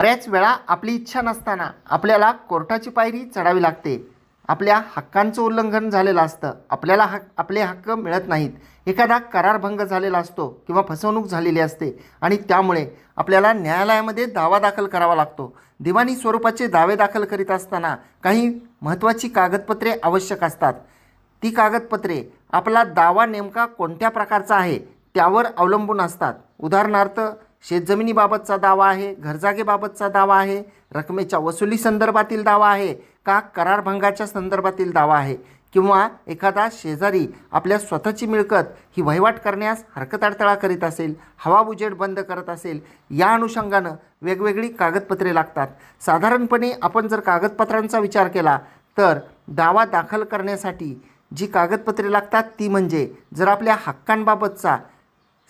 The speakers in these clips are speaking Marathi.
बऱ्याच वेळा आपली इच्छा नसताना आपल्याला कोर्टाची पायरी चढावी लागते. आपल्या हक्कांचं उल्लंघन झालेलं असतं. आपल्याला हक आपले हक्क मिळत नाहीत. एखादा करारभंग झालेला असतो किंवा फसवणूक झालेली असते आणि त्यामुळे आपल्याला न्यायालयामध्ये दावा दाखल करावा लागतो. दिवाणी स्वरूपाचे दावे दाखल करीत असताना काही महत्त्वाची कागदपत्रे आवश्यक असतात. ती कागदपत्रे आपला दावा नेमका कोणत्या प्रकारचा आहे त्यावर अवलंबून असतात. उदाहरणार्थ शेतजमिनीबाबतचा दावा आहे घरजागेबाबतचा दावा आहे रकमेच्या वसुली संदर्भातील दावा आहे का करारभंगाच्या संदर्भातील दावा आहे किंवा एखादा शेजारी आपल्या स्वतःची मिळकत ही वहिवाट करण्यास हरकत अडथळा करीत असेल हवा उजेड बंद करत असेल या अनुषंगानं वेगवेगळी कागदपत्रे लागतात. साधारणपणे आपण जर कागदपत्रांचा विचार केला तर दावा दाखल करण्यासाठी जी कागदपत्रे लागतात ती म्हणजे जर आपल्या हक्कांबाबतचा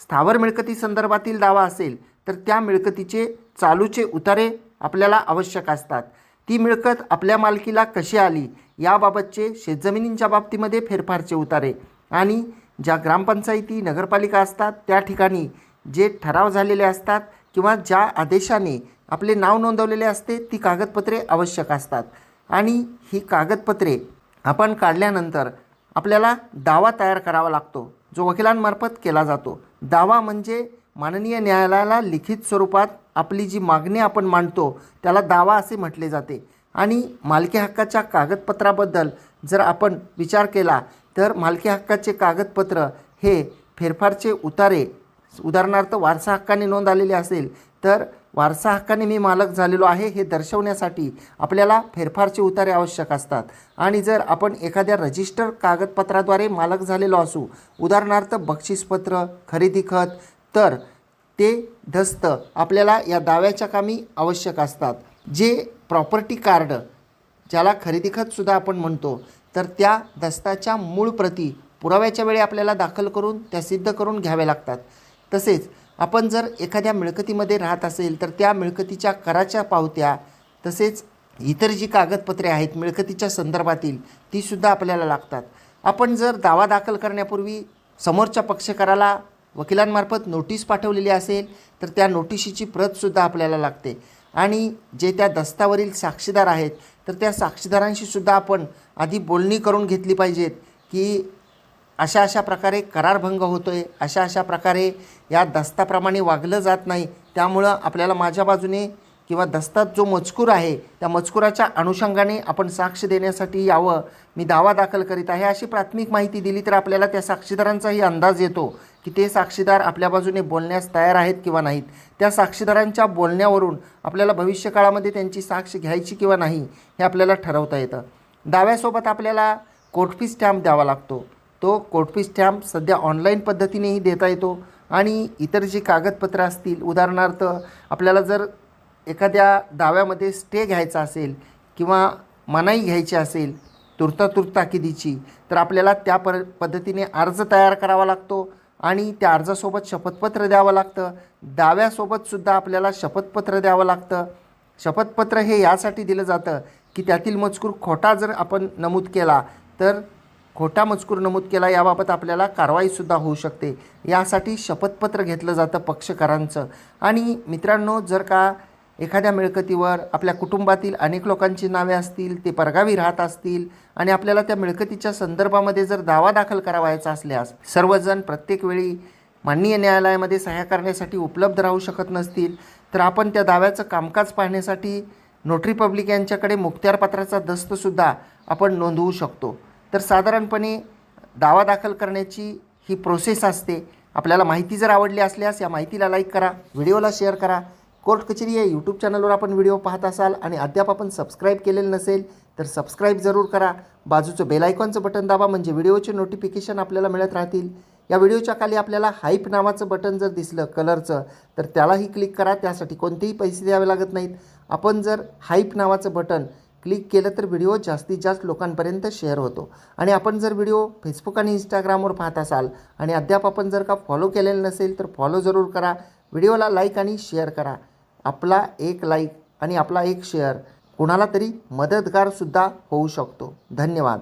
स्थावर मिळकती संदर्भातील दावा असेल तर त्या मिळकतीचे चालूचे उतारे आपल्याला आवश्यक असतात. ती मिळकत आपल्या मालकीला कशी आली याबाबतचे शेतजमिनींच्या बाबतीमध्ये फेरफारचे उतारे आणि ज्या ग्रामपंचायती नगरपालिका असतात त्या ठिकाणी जे ठराव झालेले असतात किंवा ज्या आदेशाने आपले नाव नोंदवलेले असते ती कागदपत्रे आवश्यक असतात. आणि ही कागदपत्रे आपण काढल्यानंतर आपल्याला दावा तयार करावा लागतो जो वकिलांमार्फत केला जातो. दावा म्हणजे माननीय न्यायालयाला लिखित स्वरूपात आपली जी मागणी आपण मांडतो त्याला दावा असे म्हटले जाते. आणि मालकी हक्काच्या कागदपत्राबद्दल जर आपण विचार केला तर मालकी हक्काचे कागदपत्र हे फेरफारचे उतारे उदाहरणार्थ वारसा हक्काने नोंद आलेली असेल तर वारसा हक्काने मी मालक झालेलो आहे हे दर्शवण्यासाठी आपल्याला फेरफारचे उतारे आवश्यक असतात. आणि जर आपण एखाद्या रजिस्टर कागदपत्राद्वारे मालक झालेलो असू उदाहरणार्थ बक्षीसपत्र खरेदी खत तर ते दस्त आपल्याला या दाव्याच्या कामी आवश्यक असतात. जे प्रॉपर्टी कार्ड ज्याला खरेदी खतसुद्धा आपण म्हणतो तर त्या दस्ताच्या मूळ प्रती पुराव्याच्या वेळी आपल्याला दाखल करून त्या सिद्ध करून घ्याव्या लागतात. तसेच आपण जर एखाद्या मिळकतीमध्ये राहत असेल तर त्या मिळकतीच्या कराच्या पावत्या तसेच इतर जी कागदपत्रे आहेत मिळकतीच्या संदर्भातील तीसुद्धा आपल्याला लागतात. आपण जर दावा दाखल करण्यापूर्वी समोरच्या पक्षकाराला वकिलांमार्फत नोटीस पाठवलेली असेल तर त्या नोटिशीची प्रतसुद्धा आपल्याला लागते. आणि जे त्या दस्तावरील साक्षीदार आहेत तर त्या साक्षीदारांशीसुद्धा आपण आधी बोलणी करून घेतली पाहिजेत की अशा अशा प्रकारे करारभंग होतो आहे अशा अशा प्रकारे या दस्ताप्रमाणे वागलं जात नाही. त्यामुळं आपल्याला माझ्या बाजूने किंवा दस्तात जो मजकूर आहे त्या मजकुराच्या अनुषंगाने आपण साक्ष देण्यासाठी यावं. मी दावा दाखल करीत आहे. अशी प्राथमिक माहिती दिली तर आपल्याला त्या साक्षीदारांचाही अंदाज येतो की ते साक्षीदार आपल्या बाजूने बोलण्यास तयार आहेत किंवा नाहीत. त्या साक्षीदारांच्या बोलण्यावरून आपल्याला भविष्यकाळामध्ये त्यांची साक्ष घ्यायची किंवा नाही हे आपल्याला ठरवता येतं. दाव्यासोबत आपल्याला कोटफी स्टॅम्प द्यावा लागतो. तो कोर्ट स्टॅम्प सध्या ऑनलाईन पद्धतीनेही देता येतो. आणि इतर जी कागदपत्रं असतील उदाहरणार्थ आपल्याला जर एखाद्या दाव्यामध्ये स्टे घ्यायचा असेल किंवा मनाई घ्यायची असेल तुर्ता ताकिदीची तर आपल्याला त्या पर पद्धतीने अर्ज तयार करावा लागतो आणि त्या अर्जासोबत शपथपत्र द्यावं लागतं. दाव्यासोबतसुद्धा आपल्याला शपथपत्र द्यावं लागतं. शपथपत्र हे यासाठी दिलं जातं की त्यातील मजकूर खोटा जर आपण नमूद केला तर खोटा मजकूर नमूद केला याबाबत आपल्याला कारवाईसुद्धा होऊ शकते. यासाठी शपथपत्र घेतलं जातं पक्षकारांचं. आणि मित्रांनो जर का एखाद्या मिळकतीवर आपल्या कुटुंबातील अनेक लोकांची नावे असतील ते परगावी राहत असतील आणि आपल्याला त्या मिळकतीच्या संदर्भामध्ये जर दावा दाखल करावायचा असल्यास सर्वजण प्रत्येक वेळी माननीय न्यायालयामध्ये सह्या करण्यासाठी उपलब्ध राहू शकत नसतील तर आपण त्या दाव्याचं कामकाज पाहण्यासाठी नोटरी पब्लिक यांच्याकडे मुखत्यारपत्राचा दस्तसुद्धा आपण नोंदवू शकतो. तर साधारणपणे दावा दाखल करण्याची ही प्रोसेस असते. आपल्याला माहिती जर आवडली असल्यास या माहितीला लाईक करा व्हिडिओला शेअर करा. कोर्ट कचेरी या यूट्यूब चॅनलवर आपण व्हिडिओ पाहत असाल आणि अद्याप आपण सबस्क्राईब केलेलं नसेल तर सबस्क्राईब जरूर करा. बाजूचं बेलायकॉनचं बटन दाबा म्हणजे व्हिडिओचे नोटिफिकेशन आपल्याला मिळत राहतील. या व्हिडिओच्या खाली आपल्याला हाईप नावाचं बटन जर दिसलं कलरचं तर त्यालाही क्लिक करा. त्यासाठी कोणतेही पैसे द्यावे लागत नाहीत. आपण जर हाईप नावाचं बटन क्लिक केलं तर व्हिडिओ जास्तीत जास्त लोकांपर्यंत शेअर होतो. आणि आपण जर व्हिडिओ फेसबुक आणि इंस्टाग्रामवर पाहत असाल आणि अद्याप आपण जर का फॉलो केलेलं नसेल तर फॉलो जरूर करा. व्हिडिओला लाईक आणि शेअर करा. आपला एक लाईक आणि आपला एक शेअर कुणाला तरी मदतगारसुद्धा होऊ शकतो. धन्यवाद.